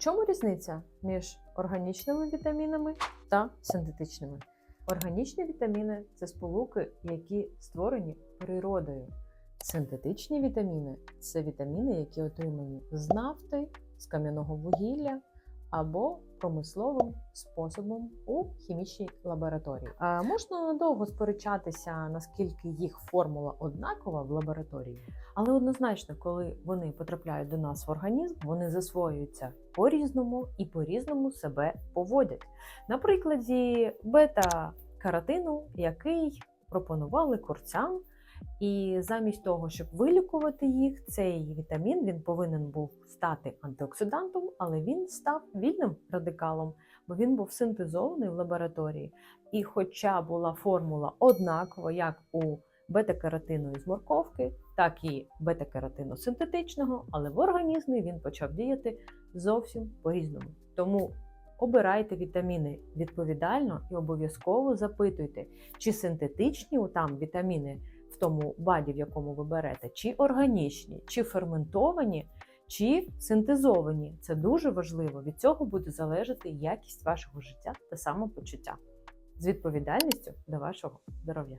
чому різниця між органічними вітамінами та синтетичними? Органічні вітаміни це сполуки, які створені природою. Синтетичні вітаміни це вітаміни, які отримані з нафти, з кам'яного вугілля або промисловим способом у хімічній лабораторії. А можна довго сперечатися, наскільки їх формула однакова в лабораторії, але однозначно, коли вони потрапляють до нас в організм, вони засвоюються по-різному і по-різному себе поводять. На прикладі бета-каротину, який пропонували курцям. І замість того, щоб вилікувати їх, цей вітамін він повинен був стати антиоксидантом, але він став вільним радикалом, бо він був синтезований в лабораторії. І хоча була формула однакова, як у бета-каротину із морковки, так і бета-каротину синтетичного, але в організмі він почав діяти зовсім по-різному. Тому обирайте вітаміни відповідально і обов'язково запитуйте, чи синтетичні там вітаміни тому баді, в якому ви берете, чи органічні, чи ферментовані, чи синтезовані. Це дуже важливо. Від цього буде залежати якість вашого життя та самопочуття з відповідальністю до вашого здоров'я.